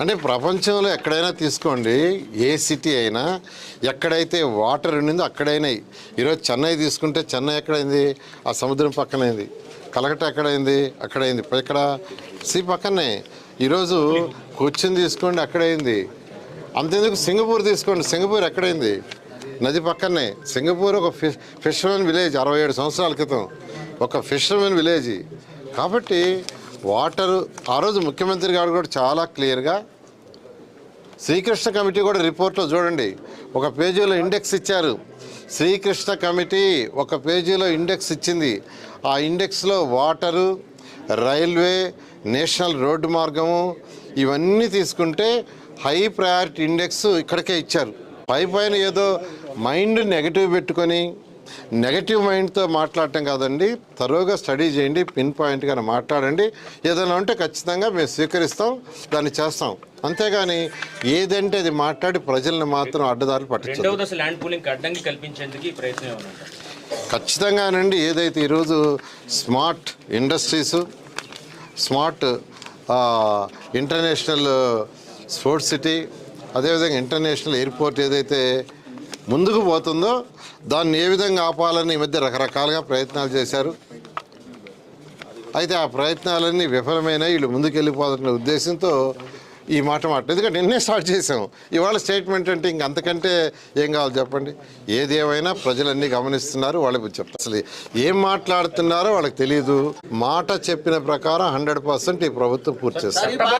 అంటే ప్రపంచంలో ఎక్కడైనా తీసుకోండి ఏ సిటీ అయినా ఎక్కడైతే వాటర్ ఉండిందో అక్కడైనా. ఈరోజు చెన్నై తీసుకుంటే చెన్నై ఎక్కడైంది? ఆ సముద్రం పక్కనైంది. కలకట్ట ఎక్కడైంది? అక్కడైంది. ఇక్కడ సి పక్కనే. ఈరోజు కొచ్చిన్ తీసుకోండి అక్కడైంది. అంతేందుకు? సింగపూర్ తీసుకోండి సింగపూర్ ఎక్కడైంది? నది పక్కనే. సింగపూర్ ఒక ఫిష్ ఫిషర్మెన్ విలేజ్ అరవై ఏడు సంవత్సరాల క్రితం. ఒక ఫిషర్మెన్ విలేజ్. కాబట్టి వాటర్ ఆ రోజు ముఖ్యమంత్రి గారు కూడా చాలా క్లియర్గా శ్రీకృష్ణ కమిటీ కూడా రిపోర్ట్లో చూడండి ఒక పేజీలో ఇండెక్స్ ఇచ్చారు. శ్రీకృష్ణ కమిటీ ఒక పేజీలో ఇండెక్స్ ఇచ్చింది. ఆ ఇండెక్స్లో వాటరు రైల్వే నేషనల్ రోడ్డు మార్గము ఇవన్నీ తీసుకుంటే హై ప్రయారిటీ ఇండెక్స్ ఇక్కడికే ఇచ్చారు. పై పైన ఏదో మైండ్ నెగటివ్ పెట్టుకొని నెగటివ్ మైండ్తో మాట్లాడటం కాదండి. తరోగా స్టడీ చేయండి పిన్ పాయింట్గా మాట్లాడండి. ఏదైనా ఉంటే ఖచ్చితంగా మేము స్వీకరిస్తాం దాన్ని చేస్తాం. అంతేగాని ఏదంటే అది మాట్లాడి ప్రజల్ని మాత్రం అడ్డదారులు ఉందా? ఖచ్చితంగానండి. ఏదైతే ఈరోజు smart industries smart international sports city అదేవిధంగా ఇంటర్నేషనల్ ఎయిర్పోర్ట్ ఏదైతే ముందుకు పోతుందో దాన్ని ఏ విధంగా ఆపాలని ఈ మధ్య రకరకాలుగా ప్రయత్నాలు చేశారు. అయితే ఆ ప్రయత్నాలన్నీ విఫలమైన వీళ్ళు ముందుకెళ్ళిపోతున్న ఉద్దేశంతో ఈ మాట మాట ఎందుకంటే నిన్నే స్టార్ట్ చేసాం ఇవాళ స్టేట్మెంట్ అంటే ఇంక అంతకంటే ఏం కావాలి చెప్పండి? ఏదేమైనా ప్రజలన్నీ గమనిస్తున్నారు వాళ్ళకి చెప్తారు అసలు ఏం మాట్లాడుతున్నారో వాళ్ళకి తెలియదు మాట చెప్పిన ప్రకారం హండ్రెడ్ పర్సెంట్ ఈ ప్రభుత్వం పూర్తి చేస్తారు